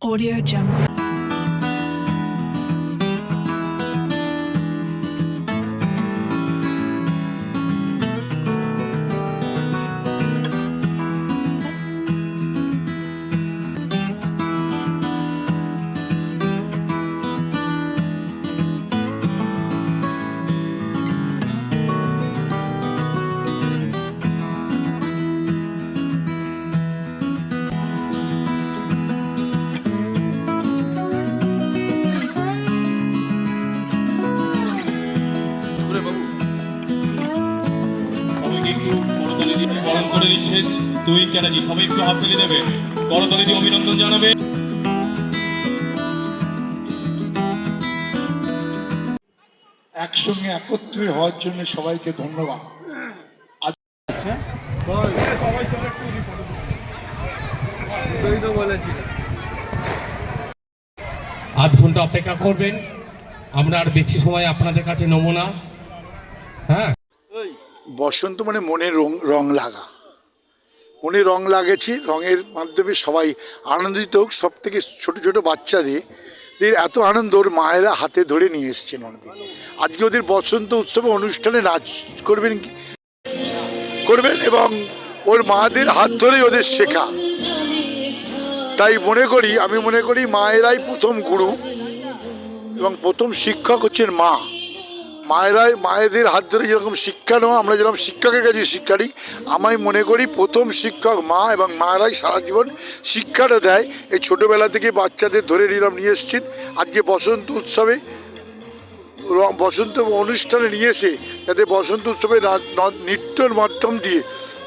Audio Jungle. করে নিচ্ছেন দুই চ্যাটার্জি সবাই একটু হাত তুলে দেবে। করতালি দিয়ে অভিনন্দন জানাবে। একসঙ্গে একত্রে হওয়ার জন্য সবাইকে ধন্যবাদ। আধ ঘণ্টা অপেক্ষা করবেন। আমরা আর বেশি সময় আপনাদের কাছে নেব না। হ্যাঁ? বসন্ত মানে মনে রং রং লাগা। মনে রং লাগেছে, রঙের মাধ্যমে সবাই আনন্দিত হোক সব থেকে ছোটো ছোট বাচ্চাদের দের এত আনন্দ ওর মায়েরা হাতে ধরে নিয়ে এসছেন ওনাদের আজকে ওদের বসন্ত উৎসবে অনুষ্ঠানে নাচ করবেন করবেন এবং ওর মাদের হাত ধরেই ওদের শেখা। তাই মনে করি, আমি মনে করি মায়েরাই প্রথম গুরু এবং প্রথম শিক্ষক হচ্ছেন মা। মায়েরাই, মায়েদের হাত ধরে যেরকম শিক্ষা নেওয়া, আমরা যেরকম শিক্ষকের কাছে শিক্ষা নিই আমি মনে করি প্রথম শিক্ষক মা এবং মায়েরাই সারা জীবন শিক্ষাটা দেয়। এই ছোটোবেলা থেকে বাচ্চাদের ধরে নিলাম, নিয়ে এসছেন আজকে বসন্ত উৎসবে বসন্ত অনুষ্ঠানে নিয়ে এসে যাতে বসন্ত উৎসবে নৃত্যর মাধ্যম দিয়ে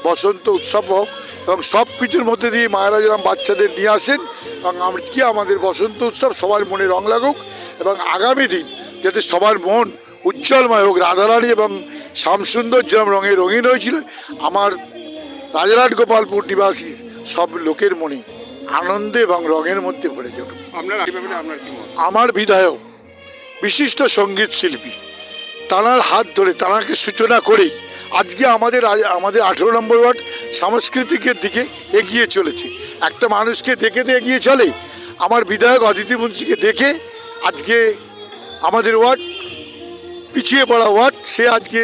বসন্ত উৎসব হোক এবং সব কিছুর মধ্যে দিয়ে মায়েরা যেরকম বাচ্চাদের নিয়ে আসেন এবং আজকে আমাদের বসন্ত উৎসব সবার মনে রং লাগুক এবং আগামী দিন যাতে সবার মন উজ্জ্বলময় হোক। রাধারানী এবং শ্যামসুন্দর যেরকম রঙে রঙিন হয়েছিল আমার রাজারহাট গোপালপুর নিবাসী সব লোকের মনে আনন্দে এবং রঙের মধ্যে ভরে মত আমার বিধায়ক বিশিষ্ট সংগীত শিল্পী তাঁর হাত ধরে তাঁকে সূচনা করেই আজকে আমাদের আমাদের আঠেরো নম্বর ওয়ার্ড সাংস্কৃতিকের দিকে এগিয়ে চলেছে। একটা মানুষকে দেখে তো এগিয়ে চলে। আমার বিধায়ক অদিতি মুন্সিকে দেখে আজকে আমাদের ওয়ার্ড পিছিয়ে পড়া ওয়ার্ড, সে আজকে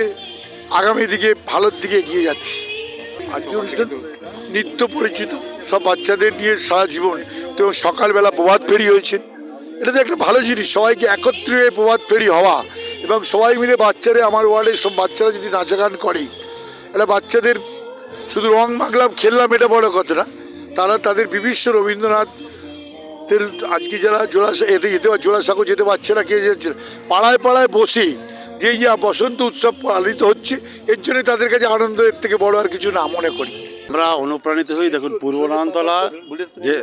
আগামী দিকে ভালোর দিকে এগিয়ে যাচ্ছে। আজকে অনুষ্ঠান নিত্য পরিচিত, সব বাচ্চাদের নিয়ে সারা জীবন। তো সকালবেলা প্রভাত ফেরি হয়েছে। এটা তো একটা ভালো জিনিস, সবাইকে একত্রে প্রভাত ফেরি হওয়া এবং সবাই মিলে বাচ্চারা আমার ওয়ার্ডে সব বাচ্চারা যদি নাচা গান করে, এটা বাচ্চাদের শুধু রং মাখলাম, খেললাম, এটা বড় কথা না। তারা তাদের বিবিশ্ব রবীন্দ্রনাথের আজকে যারা জোড়াসা, এতে যেতে, জোড়াসাঁকো যেতে পারছে না, কে যাচ্ছে পাড়ায় পাড়ায় বসে যে ইয়া বসন্ত উৎসব পালিত হচ্ছে, এর জন্য তাদের কাছে আনন্দ এর থেকে বড় আর কিছু না মনে করি। আমরা অনুপ্রাণিত হই, দেখুন পূর্ব নারায়ণতলা যে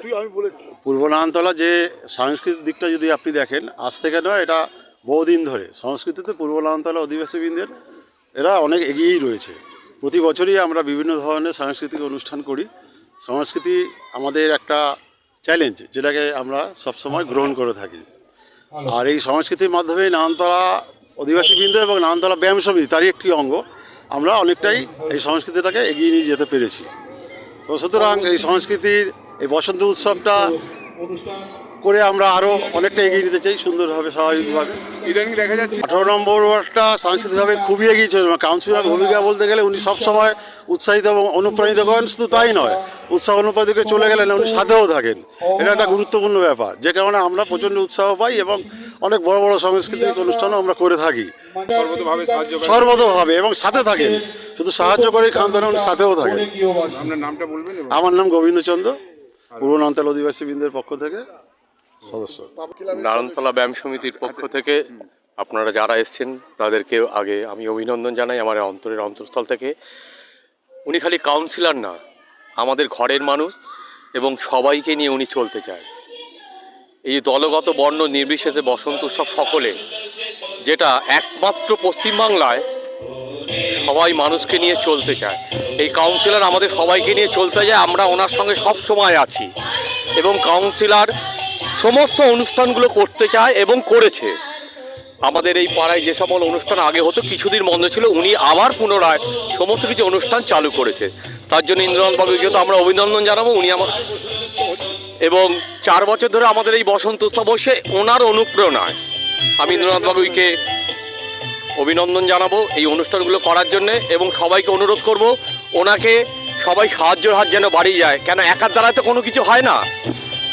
পূর্ব নারায়ণতলা যে সাংস্কৃতিক দিকটা যদি আপনি দেখেন, আজ থেকে নয়, এটা বহুদিন ধরে। সংস্কৃতিতে পূর্ব নারায়ণতলা অধিবাসীবৃন্দের, এরা অনেক এগিয়েই রয়েছে। প্রতি বছরই আমরা বিভিন্ন ধরনের সাংস্কৃতিক অনুষ্ঠান করি। সংস্কৃতি আমাদের একটা চ্যালেঞ্জ যেটাকে আমরা সবসময় গ্রহণ করে থাকি। আর এই সংস্কৃতির মাধ্যমে নারায়ণতলা অধিবাসীবৃন্দ এবং নানতলা ব্যায়াম সমিতি তারই একটি অঙ্গ। আমরা অনেকটাই এই সংস্কৃতিটাকে এগিয়ে নিয়ে যেতে পেরেছি। তো সুতরাং এই সংস্কৃতির এই বসন্ত উৎসবটা করে আমরা আরও অনেকটা এগিয়ে নিতে চাই সুন্দরভাবে স্বাভাবিকভাবে। ইদানিং দেখা যাচ্ছে আঠারো নম্বর ওয়ার্ডটা সাংস্কৃতিকভাবে খুবই এগিয়ে চলেছে। কাউন্সিলর ভূমিকা বলতে গেলে উনি সবসময় উৎসাহিত এবং অনুপ্রাণিত করেন শুধু তাই নয় উৎসাহ অনুপ্রাণিত চলে গেলেন উনি সাথেও থাকেন। এটা একটা গুরুত্বপূর্ণ ব্যাপার। যে কারণে আমরা প্রচণ্ড উৎসাহ পাই এবং অনেক বড় বড় সাংস্কৃতিক অনুষ্ঠানও আমরা করে থাকি। সর্বতভাবে করেন সর্বতভাবে এবং সাথে থাকেন। শুধু সাহায্য করে আন্দোলন সাথেও থাকেন। আপনার নামটা বলবেন এবং আমার নাম গোবিন্দচন্দ্র পূর্বনান্তাল অধিবাসী বৃন্দের পক্ষ থেকে সদস্য। নারায়ণতলা ব্যায়াম সমিতির পক্ষ থেকে আপনারা যারা এসছেন তাদেরকে আগে আমি অভিনন্দন জানাই আমার অন্তরের অন্তঃস্থল থেকে। উনি খালি কাউন্সিলর না আমাদের ঘরের মানুষ এবং সবাইকে নিয়ে উনি চলতে চায়। এই দলগত বর্ণ নির্বিশেষে বসন্ত উৎসব সকলে, যেটা একমাত্র পশ্চিমবাংলায় সবাই মানুষকে নিয়ে চলতে চায়। এই কাউন্সিলর আমাদের সবাইকে নিয়ে চলতে যায়, আমরা ওনার সঙ্গে সব সময় আছি। এবং কাউন্সিলর সমস্ত অনুষ্ঠানগুলো করতে চায় এবং করেছে। আমাদের এই পাড়ায় যে সকল অনুষ্ঠান আগে হতো, কিছুদিন বন্ধ ছিল, উনি আবার পুনরায় সমস্ত কিছু অনুষ্ঠান চালু করেছে। তার জন্য ইন্দ্রনাথ বাবুকে তো আমরা অভিনন্দন জানাব, উনি আমার এবং চার বছর ধরে আমাদের এই বসন্ত উৎসব বসে ওনার অনুপ্রেরণায়। আমি ইন্দ্রনাথবাবুকে অভিনন্দন জানাব এই অনুষ্ঠানগুলো করার জন্য এবং সবাইকে অনুরোধ করব, ওনাকে সবাই সাহায্যের হাত যেন বাড়িয়ে যায়। কেন একার দ্বারায় তো কোনো কিছু হয় না।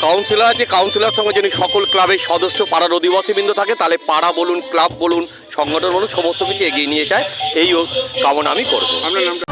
কাউন্সিলর আছে কাউন্সিলর সঙ্গে যদি সকল ক্লাবের সদস্য, পাড়ার অধিবাসীবৃন্দ থাকে, তাহলে পাড়া বলুন ক্লাব বলুন, সংগঠন বলুন, সমস্ত কিছু এগিয়ে নিয়ে যায়। এই কামনা আমি করব। আপনার নামটা?